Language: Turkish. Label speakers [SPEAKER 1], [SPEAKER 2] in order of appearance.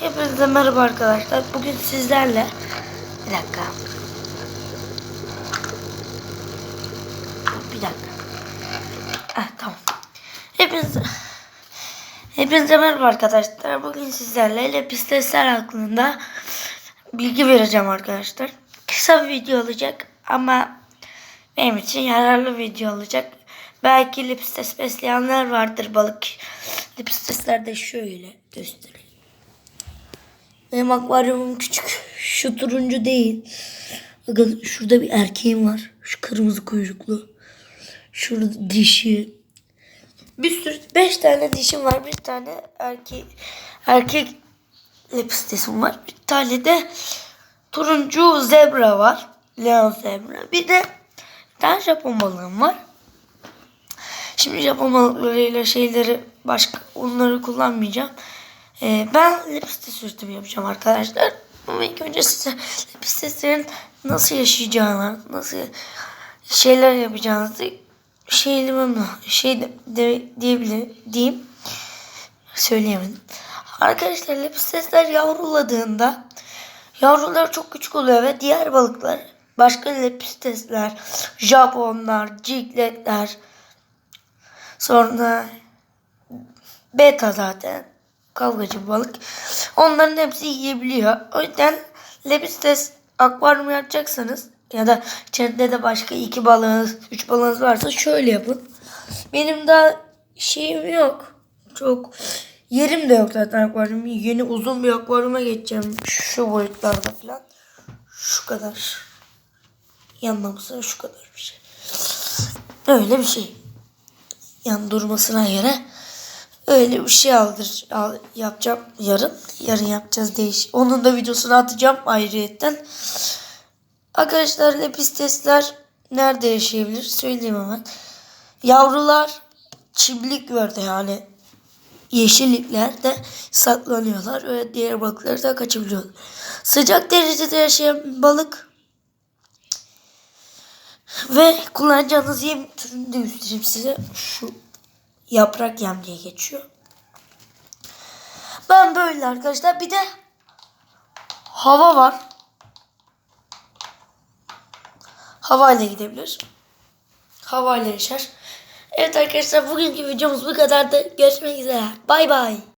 [SPEAKER 1] Hepinize merhaba arkadaşlar. Bugün sizlerle bir dakika. Bir dakika. Ah tamam. Hepinize Hepinize merhaba arkadaşlar. Bugün sizlerle lepistesler hakkında bilgi vereceğim arkadaşlar. Kısa bir video olacak ama benim için yararlı video olacak. Belki lepistes besleyenler vardır balık. Lepistesler de şöyle göstereyim. Benim akvaryumum küçük. Şu turuncu değil. Bakın şurada bir erkeğim var. Şu kırmızı kuyruklu. Şurada dişi. Bir sürü beş tane dişim var. Bir tane erkek erkek lepistesim var. Bir tane de turuncu zebra var. Leon zebra. Bir de bir Japon balığım var. Şimdi Japon balıklarıyla şeyleri başka onları kullanmayacağım. Ee, ben lepistes üretimi yapacağım arkadaşlar. Ama ilk önce size lepisteslerin nasıl yaşayacağını, nasıl şeyler yapacağınızı şeylemem şey de, de, diyebilir diyeyim. Söyleyemedim. Arkadaşlar lepistesler yavruladığında yavrular çok küçük oluyor ve diğer balıklar başka lepistesler, Japonlar, cikletler sonra beta zaten kavgacı balık. Onların hepsi yiyebiliyor. O yüzden lepistes akvaryum yapacaksanız ya da içeride de başka iki balığınız, üç balığınız varsa şöyle yapın. Benim daha şeyim yok. Çok yerim de yok zaten akvaryum. Yeni uzun bir akvaryuma geçeceğim. Şu boyutlarda falan. Şu kadar. Yanlaması şu kadar bir şey. Öyle bir şey. Yan durmasına göre öyle bir şey aldır al, yapacağım yarın. Yarın yapacağız değiş. Onun da videosunu atacağım ayrıyetten. Arkadaşlar lepistesler nerede yaşayabilir? Söyleyeyim hemen. Yavrular çimlik gördü yani yeşilliklerde saklanıyorlar ve diğer balıkları da kaçabiliyorlar. Sıcak derecede yaşayan balık ve kullanacağınız yem türünü de göstereyim size. Şu yaprak yem diye geçiyor. Ben böyle arkadaşlar. Bir de hava var. Havayla gidebilir. Havayla yaşar. Evet arkadaşlar bugünkü videomuz bu kadardı. Görüşmek üzere. Bay bay.